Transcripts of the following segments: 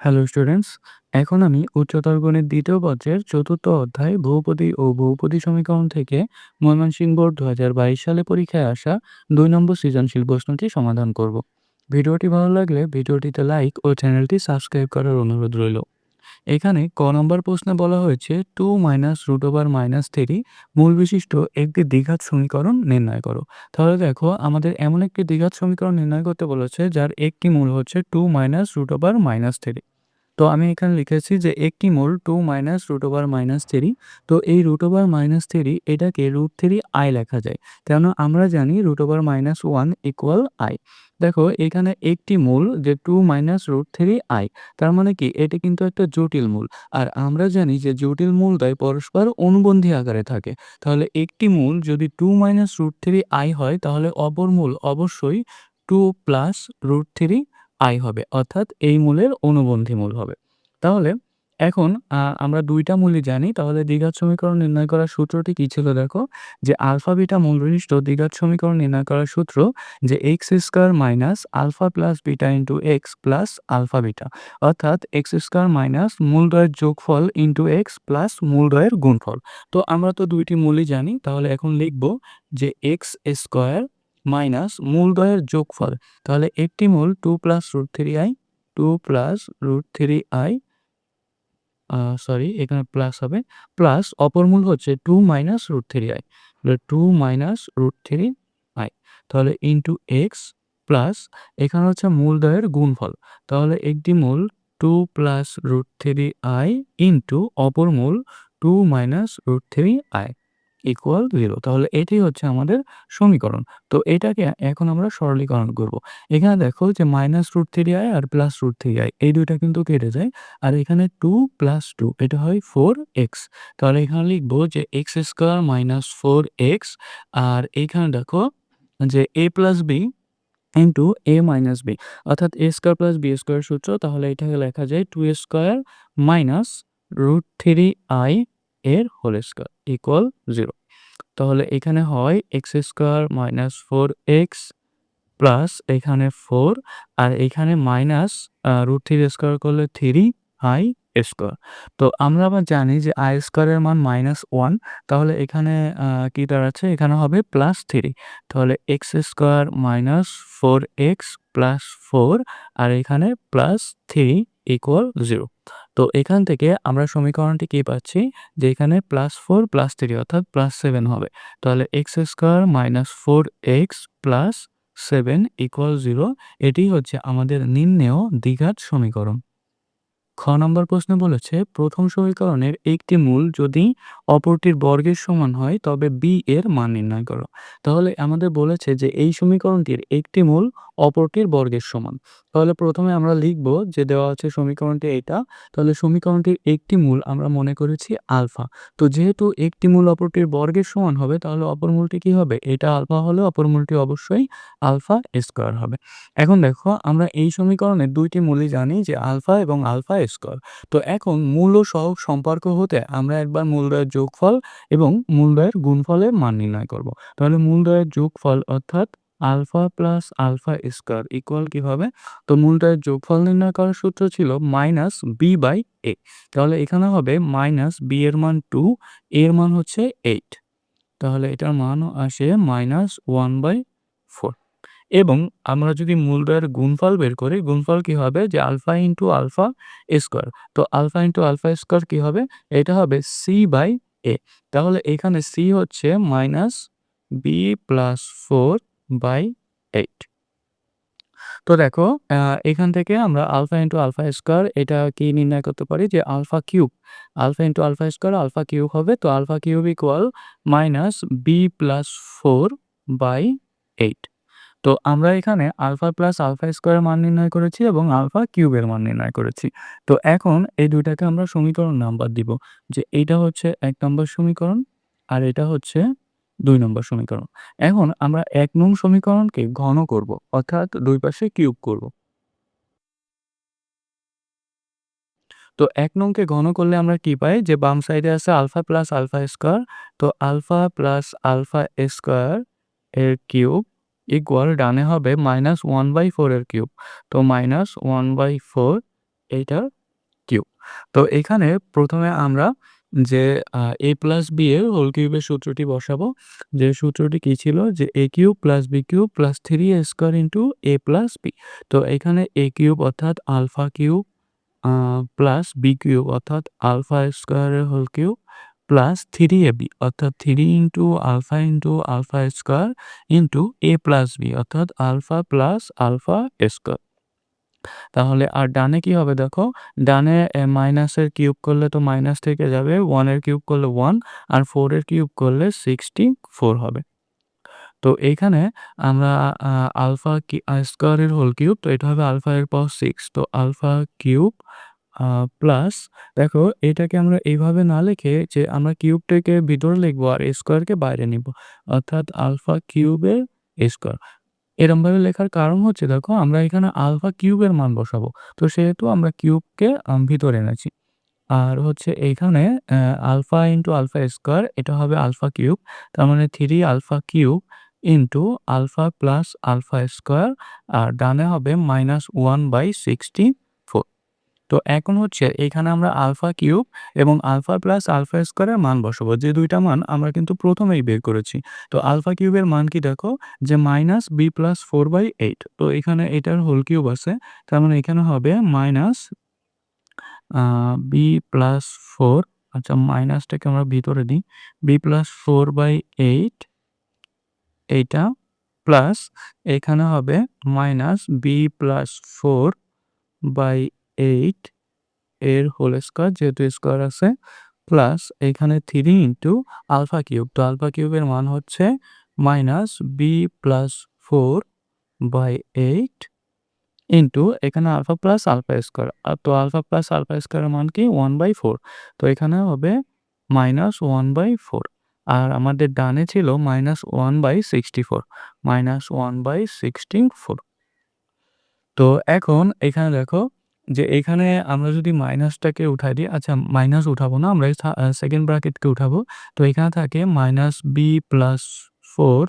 Hello students এখন আমি উচ্চতর গণিত দ্বিতীয় পত্রের চতুর্থ অধ্যায় বহুপদী ও বহুপদী সমীকরণ থেকে ময়মনসিংহ বোর্ড দু হাজার বাইশ সালে পরীক্ষায় আসা দুই নম্বর সৃজনশীল প্রশ্নটি সমাধান করব। ভিডিওটি ভালো লাগলে ভিডিওটিতে লাইক ও চ্যানেলটি সাবস্ক্রাইব করার অনুরোধ রইল। এখানে ক নম্বর প্রশ্নে বলা হয়েছে two minus root over minus three মূল বিশিষ্ট একটি দ্বিঘাত সমীকরণ নির্ণয় করো। তাহলে দেখো, আমাদের এমন একটি দ্বিঘাত সমীকরণ নির্ণয় করতে বলেছে, যার একটি মূল হচ্ছে two minus root over minus three তো আমি এখানে লিখেছি যে একটি মূল two minus root over minus three. তো এই রুট ওভার মাইনাস থ্রি এটাকে রুট থ্রি আই লেখা যায়। কেন আমরা জানি root over minus one equal I. দেখো, এখানে একটি মূল যে two minus root three I, তার মানে কি? এটি কিন্তু একটা জটিল মূল। আর আমরা জানি যে জটিল মূলটাই পরস্পর অনুবন্ধী আকারে থাকে। তাহলে একটি মূল যদি two minus root three I হয়, তাহলে অপর মূল অবশ্যই two plus root three I হবে, অর্থাৎ এই মূলের অনুবন্ধী মূল হবে। তাহলে এখন আমরা দুইটা মূলই জানি, তাহলে দ্বিঘাত সমীকরণ নির্ণয় করার সূত্রটি কি ছিল দেখো? যে আলফা বিটা মূল বিশিষ্ট দ্বিঘাত সমীকরণ নির্ণয় করার সূত্র যে X square minus alpha plus beta into X plus alpha beta, অর্থাৎ এক্স স্কোয়ার মাইনাস মূলদ্বয়ের যোগফল ইন্টু এক্স প্লাস মূলদ্বয়ের গুণফল। তো আমরা তো দুইটি মূলই জানি, তাহলে এখন লিখব যে এক্স স্কোয়ার মাইনাস মূলদ্বয়ের যোগফল। তাহলে একটি মূল two plus root three I two plus root three I sorry এখানে প্লাস হবে। প্লাস অপর মূল হচ্ছে two minus root three I two minus root three I তাহলে ইন্টু এক্স প্লাস এখানে হচ্ছে মূলদয়ের গুণফল। তাহলে একটি মূল two plus root three I into অপর মূল two minus root three I equal zero তাহলে এটি হচ্ছে আমাদের সমীকরণ। তো এটাকে এখন আমরা সরলীকরণ করব। এখানে দেখো যে মাইনাস রুট থ্রি আই আর প্লাস রুট থ্রি আই এই দুইটা কিন্তু কেটে যায়। আর এখানে টু প্লাস টু এটা হয় ফোর এক্স তাহলে এখানে লিখব যে x square minus four x আর এখানে দেখো যে a plus b into a minus b অর্থাৎ a square plus b square সূত্র, তাহলে এটাকে লেখা যায় two square minus root three i এর হোল স্কোয়ার ইকুয়াল জিরো তাহলে এখানে হয় x square minus four x plus এখানে ফোর আর এখানে মাইনাস রুট থ্রি স্কোয়ার করলে থ্রি আই স্কোয়ার তো আমরা আবার জানি যে আই স্কোয়ারের মান মাইনাস ওয়ান তাহলে এখানে কী দাঁড়াচ্ছে? এখানে হবে প্লাস থ্রি তাহলে x square minus four x plus four আর এখানে প্লাস থ্রি ইকুয়াল জিরো তো এখান থেকে আমরা সমীকরণটি কি পাচ্ছি? যে এখানে প্লাস ফোর প্লাস থ্রি অর্থাৎ প্লাস সেভেন হবে। তাহলে x square minus four x plus seven equal zero এটি হচ্ছে আমাদের নিম্নেয় দ্বিঘাত সমীকরণ। খ নম্বর প্রশ্ন বলেছে, প্রথম সমীকরণের একটি মূল যদি অপরটির বর্গের সমান হয়, তবে বি এর মান নির্ণয় করো। তাহলে আমাদের বলেছে যে এই সমীকরণটির একটি মূল অপরটির বর্গের সমান। তাহলে প্রথমে আমরা লিখব যে দেওয়া আছে সমীকরণটি এটা, তাহলে সমীকরণটির একটি মূল আমরা মনে করেছি আলফা। তো যেহেতু একটি মূল অপরটির বর্গের সমান হবে, তাহলে অপর মূলটি কি হবে? এটা আলফা হলে অপর মূলটি অবশ্যই আলফা স্কোয়ার হবে। এখন দেখো, আমরা এই সমীকরণে দুইটি মূলই জানি যে আলফা এবং আলফা স্কোয়ার। তো এখন মূল ও সহগ সম্পর্ক হতে আমরা একবার মূলদয়ের যোগফল এবং মূলদয়ের গুণফলের মান নির্ণয় করব। তাহলে মূলদয়ের যোগফল অর্থাৎ alpha plus alpha square equal কি হবে? তো মূলটার যোগফল নির্ণয় করার সূত্র ছিল মাইনাস বি বাই এ তাহলে এখানে হবে মাইনাস বি এর মান টু এর মান হচ্ছে এইট তাহলে এটার মানও আসে মাইনাস ওয়ান বাই ফোর এবং আমরা যদি মূলদয়ের গুণফল বের করি, গুণফল কি হবে? যে আলফা ইন্টু আলফা স্কোয়ার। তো আলফা ইন্টু আলফা স্কোয়ার কি হবে? এটা হবে সি বাই এ তাহলে এখানে সি হচ্ছে minus b plus four by eight. তো দেখো এখান থেকে আমরা আলফা ইন্টু আলফা স্কোয়ার এটা কি নির্ণয় করতে পারি যে alpha cube. Alpha into alpha square, alpha cube হবে, তো alpha cube equal minus b plus four by eight তো আমরা এখানে আলফা প্লাস আলফা স্কোয়ারের মান নির্ণয় করেছি এবং আলফা কিউবের মান নির্ণয় করেছি। তো এখন এই দুইটাকে আমরা সমীকরণ নাম্বার দিব, যে এইটা হচ্ছে এক নম্বর সমীকরণ আর এটা হচ্ছে দুই নম্বর সমীকরণ। এখন আমরা এক নং সমীকরণকে ঘন করব, অর্থাৎ দুই পাশে কিউব করব। তো এক নংকে ঘন করলে আমরা কি পাই? যে বাম সাইডে আছে আলফা প্লাস আলফা স্কোয়ার, তো আলফা প্লাস আলফা স্কোয়ার এর কিউব ইকুয়াল ডানে হবে মাইনাস ওয়ান বাই ফোর এর কিউব। তো মাইনাস ওয়ান বাই ফোর এইটার কিউব। তো এখানে প্রথমে আমরা যে এ প্লাস বি এর হোল কিউবের সূত্রটি বসাবো। যে সূত্রটি কি ছিল? যে a cube plus b cube plus three a square into a plus b তো এখানে এ কিউব অর্থাৎ alpha cube plus b cube অর্থাৎ আলফা স্কোয়ারের whole cube plus three a b অর্থাৎ three into alpha into alpha square into a plus b অর্থাৎ alpha plus alpha square তাহলে আর ডানে কি হবে দেখো? ডানে মাইনাসের কিউব করলে তো মাইনাস থেকে যাবে ওয়ানের কিউব করলে ওয়ান আর ফোরের কিউব করলে সিক্সটি ফোর হবে। তো এইখানে আমরা আলফা কি স্কোয়ারের হোল কিউব তো এটা হবে আলফা এর পাওয়ার সিক্স তো আলফা কিউব প্লাস দেখো এটাকে আমরা এইভাবে না লিখে যে আমরা কিউবটাকে ভিতরে লিখব আর স্কোয়ারকে বাইরে নিব, অর্থাৎ আলফা কিউবের স্কোয়ার এরমভাবে লেখার কারণ হচ্ছে, দেখো আমরা এখানে আলফা কিউবের মান বসাবো। তো সেহেতু আমরা কিউবকে ভিতরে এনেছি। আর হচ্ছে এইখানে আলফা ইন্টু আলফা স্কোয়ার, এটা হবে আলফা কিউব। তার মানে three alpha cube into alpha plus alpha square, আর ডানে হবে মাইনাস ওয়ান বাই সিক্সটি তো এখন হচ্ছে এখানে আমরা আলফা কিউব এবং আলফা প্লাস আলফা স্কোয়ারের মান বসাবো। যে দুইটা মান আমরা কিন্তু প্রথমেই বের করেছি। তো আলফা কিউবের মান কি দেখো? যে minus b plus four by eight. তো এখানে এটার হোল কিউব আছে। তার মানে এখানে হবে মাইনাস বি প্লাস ফোর। আচ্ছা মাইনাসটাকে আমরা ভিতরে দিই। B plus four by eight, এইটা প্লাস এখানে হবে minus b plus four by eight এর হোল স্কোয়ার যেহেতু স্কোয়ার আছে প্লাস এখানে থ্রি ইন্টু আলফা কিউব তো আলফা কিউবের মান হচ্ছে minus b plus four by eight into এখানে আলফা প্লাস আলফা স্কোয়ার তো আলফা প্লাস আলফা স্কোয়ারের মান কি? ওয়ান বাই ফোর তো এখানে হবে মাইনাস ওয়ান বাই ফোর আর আমাদের ডানে ছিল minus one by sixty four minus one by sixty four তো এখন এখানে দেখো যে এখানে আমরা যদি মাইনাসটাকে উঠাই দিই আচ্ছা মাইনাস উঠাবো না, আমরা সেকেন্ড ব্র্যাকেটকে উঠাবো। তো এখানে থাকে minus b plus four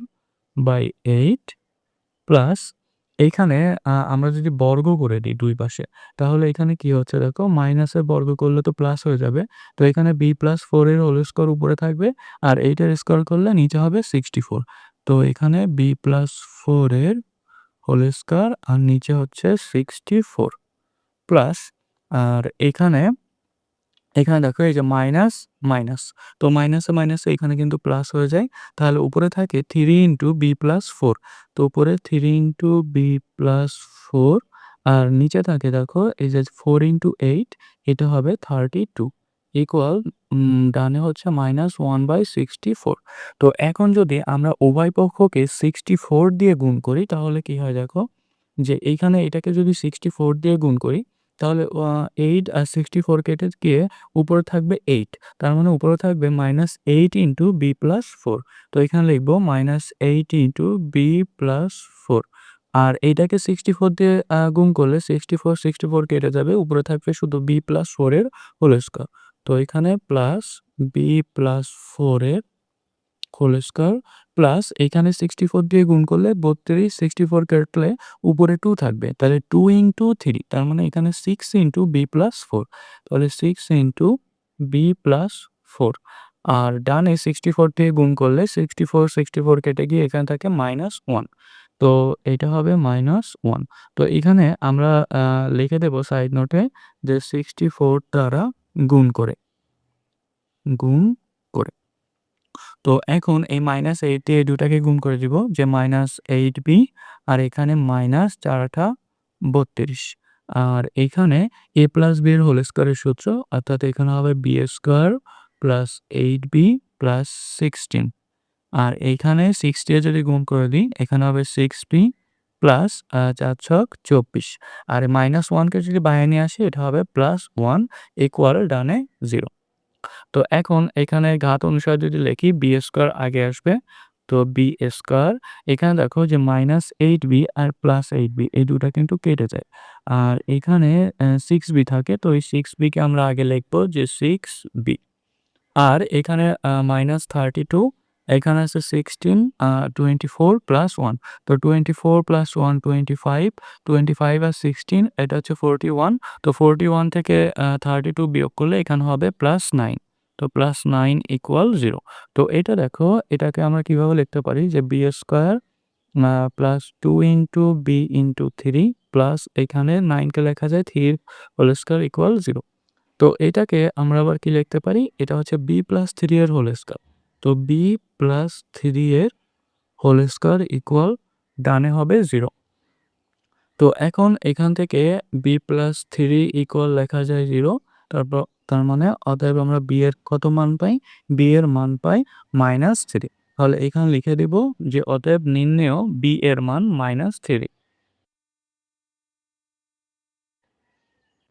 by eight plus এইখানে আমরা যদি বর্গ করে দিই দুই পাশে, তাহলে এখানে কি হচ্ছে দেখো মাইনাসের বর্গ করলে তো প্লাস হয়ে যাবে। তো এখানে বি প্লাস ফোরের হোল স্কোয়ার উপরে থাকবে, আর এইটার স্কোয়ার করলে নিচে হবে সিক্সটি ফোর তো এখানে বি প্লাস ফোরের হোল স্কোয়ার আর নিচে হচ্ছে সিক্সটি ফোর প্লাস আর এখানে এখানে দেখো এই যে মাইনাস মাইনাস তো মাইনাসে মাইনাসে এখানে কিন্তু প্লাস হয়ে যায়। তাহলে উপরে থাকে three into b plus four তো উপরে three into b plus four আর নিচে থাকে দেখো এই যে ফোর ইন্টু এইট এটা হবে থার্টি টু ইকুয়াল ডানে হচ্ছে minus one by sixty four তো এখন যদি আমরা উভয় পক্ষকে সিক্সটি ফোর দিয়ে গুণ করি, তাহলে কি হয় দেখো? যে এইখানে এটাকে যদি সিক্সটি ফোর দিয়ে গুণ করি তাহলে এইট আর সিক্সটি ফোর কেটে গিয়ে উপরে থাকবে এইট তার মানে উপরে থাকবে minus eight into b plus four তো এখানে লিখব minus eight into b plus four আর এইটাকে সিক্সটি ফোর দিয়ে গুণ করলে সিক্সটি ফোর সিক্সটি ফোর কেটে যাবে, উপরে থাকবে শুধু বি প্লাস ফোরের হোল স্কোয়ার তো এখানে প্লাস বি প্লাস ফোরের হোল স্কোয়ার প্লাস এখানে সিক্সটি ফোর দিয়ে গুণ করলে বত্রিশ সিক্সটি ফোর কাটলে উপরে টু থাকবে। তাহলে টু ইন্টু থ্রি তার মানে এখানে six into b plus four তাহলে six into b plus four আর ডানে সিক্সটি ফোর দিয়ে গুণ করলে সিক্সটি ফোর সিক্সটি ফোর কেটে গিয়ে এখানে থাকে মাইনাস ওয়ান তো এটা হবে মাইনাস ওয়ান তো এখানে আমরা লিখে দেব সাইড নোটে যে সিক্সটি ফোর দ্বারা গুণ করে। গুণ তো এখন এই মাইনাস এইট দিয়ে দুটাকে গুণ করে দিব যে মাইনাস এইট বি আর এখানে মাইনাস চারটা বত্রিশ। আর এখানে এ প্লাস বি এর হোল স্কোয়ারের সূত্র, অর্থাৎ এখানে হবে b square plus eight b plus sixteen আর এইখানে সিক্স দিয়ে যদি গুণ করে দিই, এখানে হবে সিক্স বি প্লাস চার ছক চব্বিশ। আর মাইনাস ওয়ানকে যদি বাইরে নিয়ে আসি, এটা হবে প্লাস ওয়ান ইকুয়াল ডানে জিরো তো এখন এখানে ঘাত অনুসারে যদি লিখি বি স্কোয়ার আগে আসবে, তো বি স্কোয়ার এখানে দেখো যে মাইনাস এইট বি আর প্লাস এইট বি এই দুটা কিন্তু কেটে যায়। আর এখানে সিক্স বি থাকে, তো এই সিক্স বিকে আমরা আগে লিখব যে সিক্স বি আর এখানে মাইনাস থার্টি টু এখানে আছে sixteen twenty four plus one তো twenty four plus one twenty five twenty five আর সিক্সটিন এটা হচ্ছে ফোরটি ওয়ান তো ফোরটি ওয়ান থেকে থার্টি টু বিয়োগ করলে এখানে হবে প্লাস নাইন তো প্লাস নাইন ইকুয়াল জিরো তো এটা দেখো, এটাকে আমরা কীভাবে লিখতে পারি যে b square plus two into b into three plus এখানে নাইনকে লেখা যায় three whole square equal zero তো এটাকে আমরা আবার কি লিখতে পারি? এটা হচ্ছে বি প্লাস থ্রি এর হোল স্কোয়ার তো বি প্লাস থ্রি এর হোল স্কোয়ার ইকুয়াল ডানে হবে জিরো তো এখন এখান থেকে বি প্লাস থ্রি ইকুয়াল লেখা যায় জিরো তারপর তার মানে অতএব আমরা বি এর কত মান পাই? বি এর মান পাই মাইনাস থ্রি তাহলে এখানে লিখে দিব যে অতএব নির্ণেয় বি এর মান মাইনাস থ্রি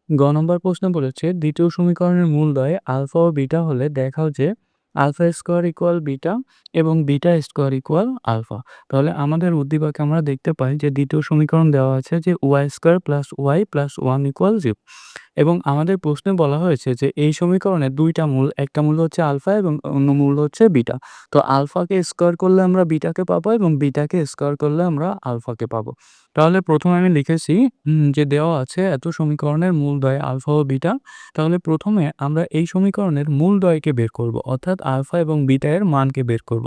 গ নম্বর প্রশ্ন বলেছে, দ্বিতীয় সমীকরণের মূলদয় আলফা ও বিটা হলে দেখাও যে আলফা স্কোয়ার ইকুয়াল বিটা এবং বিটা স্কোয়ার ইকুয়াল আলফা। তাহলে আমাদের উদ্দীপকে আমরা দেখতে পাই যে দ্বিতীয় সমীকরণ দেওয়া আছে যে y square plus y plus one equal zero. এবং আমাদের প্রশ্নে বলা হয়েছে যে এই সমীকরণে দুইটা মূল, একটা মূল হচ্ছে আলফা এবং অন্য মূল হচ্ছে বিটা। তো আলফাকে স্কোয়ার করলে আমরা বিটাকে পাবো এবং বিটাকে স্কোয়ার করলে আমরা আলফাকে পাবো। তাহলে প্রথমে আমি লিখেছি যে দেওয়া আছে এত সমীকরণের মূল দয় আলফা ও বিটা। তাহলে প্রথমে আমরা এই সমীকরণের মূল দয়কে বের করব, অর্থাৎ আলফা এবং বিটা এর মানকে বের করব।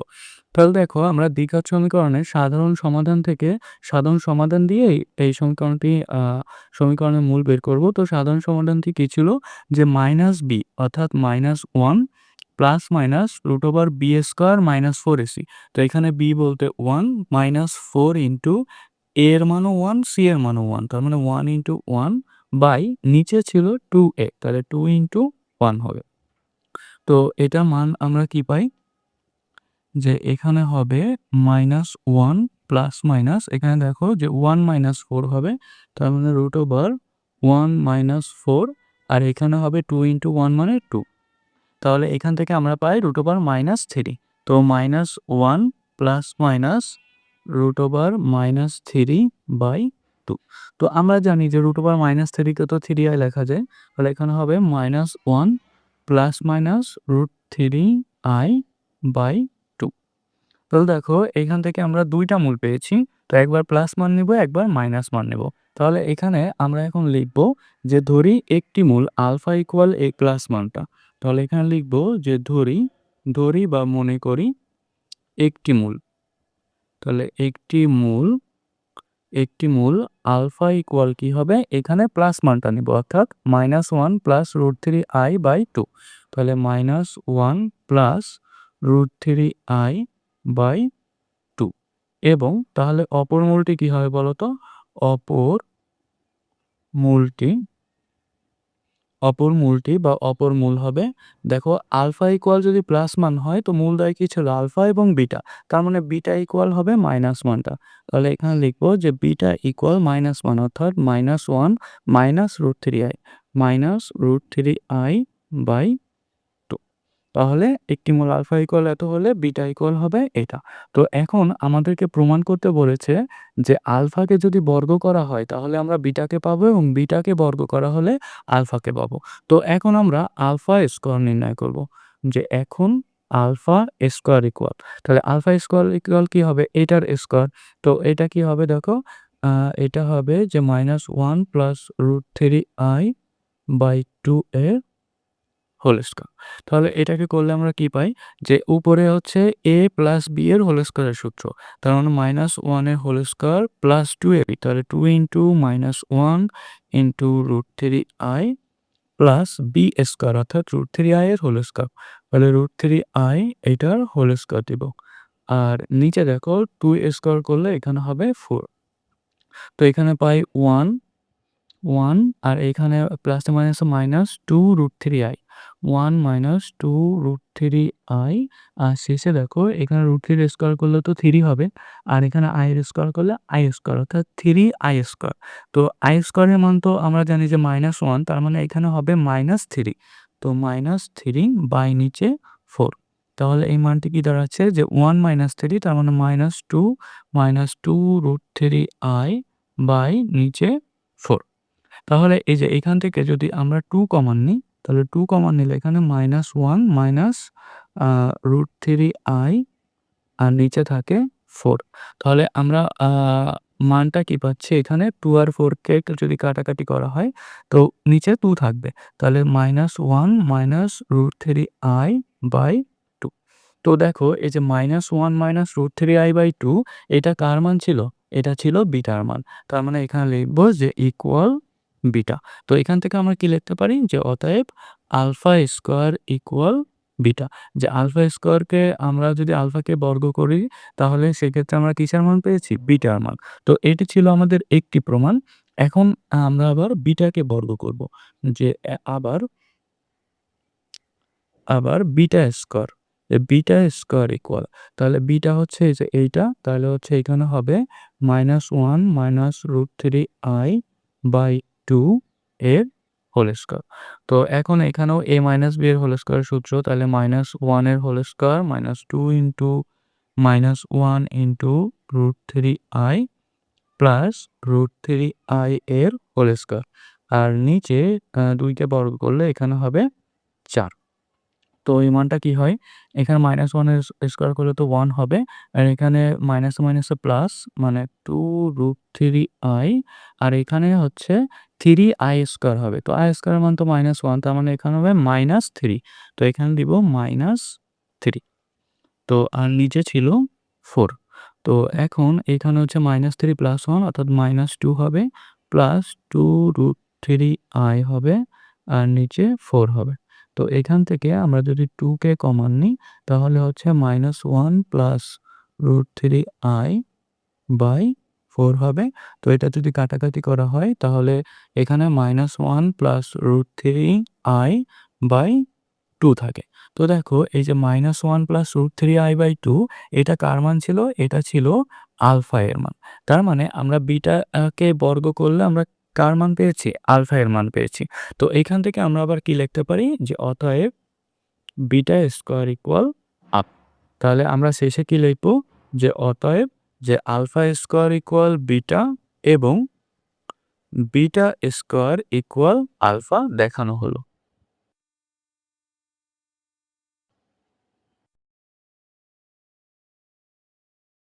তাহলে দেখো আমরা দ্বিঘাত সমীকরণের সাধারণ সমাধান থেকে সাধারণ সমাধান দিয়েই এই সমীকরণটি সমীকরণের মূল বের করব। তো সাধারণ সমাধানটি কী ছিল? যে মাইনাস বি, অর্থাৎ minus one plus minus root over b square minus four a c তো এখানে বি বলতে ওয়ান মাইনাস ফোর ইন্টু এর মানও ওয়ান সি এর মানও ওয়ান তার মানে ওয়ান ইন্টু ওয়ান বাই নিচে ছিল টু এ তাহলে টু ইন্টু ওয়ান হবে। তো এটা মান আমরা কি পাই? যে এখানে হবে মাইনাস ওয়ান প্লাস মাইনাস এখানে দেখো যে ওয়ান মাইনাস ফোর হবে, তার মানে root over one minus four আর এখানে হবে টু ইন্টু ওয়ান মানে টু তাহলে এখান থেকে আমরা পাই রুট ওভার মাইনাস থ্রি তো minus one plus minus root over minus three by two তো আমরা জানি যে রুট ওভার মাইনাস থ্রিকে তো থ্রি আই লেখা যায়। তাহলে এখানে হবে minus one plus minus root three i by two তাহলে দেখো, এখান থেকে আমরা দুইটা মূল পেয়েছি। তো একবার প্লাস মান নেব, একবার মাইনাস মান নেব। তাহলে এখানে আমরা এখন লিখব যে ধরি একটি মূল আলফা ইকুয়াল এ প্লাস মানটা। তাহলে এখানে লিখব যে ধরি ধরি বা মনে করি একটি মূল। তাহলে একটি মূল একটি মূল আলফা ইকুয়াল কি হবে? এখানে প্লাস মানটা নিব, অর্থাৎ minus one plus root three i by two তাহলে minus one plus root three i by two এবং তাহলে অপর মূলটি কি হবে বলতো? অপর মূলটি অপর মূলটি বা অপর মূল হবে, দেখো, আলফা ইকুয়াল যদি প্লাস মান হয়, তো মূল দায় কি ছিল? আলফা এবং বিটা। তার মানে বিটা ইকুয়াল হবে মাইনাস ওয়ানটা। তাহলে এখানে লিখব যে বিটা ইকুয়াল মাইনাস ওয়ান, অর্থাৎ minus one minus root three i minus root three i by তাহলে একটি মূল আলফা ইকুয়াল এত হলে বিটা ইকুয়াল হবে এটা। তো এখন আমাদেরকে প্রমাণ করতে বলেছে যে আলফাকে যদি বর্গ করা হয়, তাহলে আমরা বিটাকে পাবো এবং বিটাকে বর্গ করা হলে আলফাকে পাবো। তো এখন আমরা আলফা স্কোয়ার নির্ণয় করব যে এখন আলফা স্কোয়ার ইকুয়াল তাহলে আলফা স্কোয়ার ইকুয়াল কি হবে? এটার স্কোয়ার তো এটা কি হবে দেখো? এটা হবে যে minus one plus root three i by two এর হোল স্কোয়ার তাহলে এটাকে করলে আমরা কি পাই? যে উপরে হচ্ছে এ প্লাস বি এর হোল স্কোয়ারের সূত্র। তার মানে মাইনাস ওয়ানের whole square plus two a b তাহলে two into minus one into root three i plus b square অর্থাৎ রুট থ্রি আই এর হোল স্কোয়ার তাহলে রুট থ্রি আই এটার হোল স্কোয়ার দিব। আর নিচে দেখো টু স্কোয়ার করলে এখানে হবে ফোর তো এখানে পাই ওয়ান ওয়ান আর এখানে plus minus minus two root three i one minus two root three i আর শেষে দেখো, এখানে রুট থ্রি স্কোয়ার করলে তো থ্রি হবে, আর এখানে আই এর স্কোয়ার করলে আই স্কোয়ার অর্থাৎ থ্রি আই স্কোয়ার তো আই স্কোয়ারের মান তো আমরা জানি যে মাইনাস ওয়ান তার মানে এখানে হবে মাইনাস থ্রি তো মাইনাস থ্রি বাই নিচে ফোর তাহলে এই মানটি কি দাঁড়াচ্ছে? যে ওয়ান মাইনাস থ্রি তার মানে minus two minus two root three i by নিচে ফোর তাহলে এই যে এখান থেকে যদি আমরা টু কমান নিই তাহলে টু কমান নিলে, এখানে minus one minus root three i আর নিচে থাকে ফোর তাহলে আমরা মানটা কি পাচ্ছি এখানে টু আর 4 কে যদি কাটাকাটি করা হয়, তো নিচে টু থাকবে। তাহলে -1 -√3i/2 তো দেখো, এই যে -1 -√3i/2 এটা কার মান ছিল? এটা ছিল বিটার মান। তার মানে এখানে লিখব যে ইকুয়াল বিটা। তো এখান থেকে আমরা কি লিখতে পারি? যে অতএব আলফা স্কোয়ার ইকুয়াল বিটা। যে আলফা স্কোয়ারকে আমরা যদি আলফাকে বর্গ করি, তাহলে সেক্ষেত্রে আমরা কিসের মান পেয়েছি? বিটার মান। তো এটি ছিল আমাদের একটি প্রমাণ। এখন আমরা আবার বিটাকে বর্গ করব। যে আবার আবার beta square beta square equal তাহলে বিটা হচ্ছে যে এইটা, তাহলে হচ্ছে এখানে হবে -1 -√3i/2 এর হোল স্কোয়ার তো এখন এখানেও এ মাইনাস বি এর হোল স্কোয়ার সূত্র, তাহলে মাইনাস ওয়ানের whole square minus two into minus one into root three i plus root three i এর হোল স্কোয়ার আর নিচে দুইটা 2 বর্গ করলে এখানে হবে 4। তো এই মানটা কি হয়? এখানে -1 এর স্কোয়ার করলে তো ওয়ান হবে। আর এখানে মাইনাস মাইনাস প্লাস মানে 2√3i আর এখানে হচ্ছে 3i স্কোয়ার হবে। তো আই স্কয়ারের মান তো মাইনাস ওয়ান তার মানে এখানে হবে মাইনাস থ্রি তো এখানে দিব মাইনাস থ্রি তো আর নিচে ছিল ফোর তো এখন এখানে হচ্ছে মাইনাস থ্রি প্লাস ওয়ান অর্থাৎ মাইনাস টু হবে প্লাস 2√3i হবে, আর নিচে ফোর হবে। তো এখান থেকে আমরা যদি টু কে কমন নিই, তাহলে হচ্ছে মাইনাস ওয়ান প্লাস √3i/4 হবে। তো এটা যদি কাটাকাটি করা হয়, তাহলে এখানে মাইনাস ওয়ান প্লাস √3i/2 থাকে। তো দেখো, এই যে মাইনাস ওয়ান প্লাস √3i/2 এটা কার মান ছিল? এটা ছিল আলফা এর মান। তার মানে আমরা বিটা কে বর্গ করলে আমরা কার মান পেয়েছি? আলফা এর মান পেয়েছি। তো এখান থেকে আমরা আবার কি লিখতে পারি? যে অতএব বিটা স্কোয়ার ইকুয়াল আপ তাহলে আমরা শেষে কি লিখব? যে অতএব যে আলফা স্কোয়ার ইকুয়াল বিটা এবং বিটা স্কোয়ার ইকুয়াল আলফা দেখানো হলো।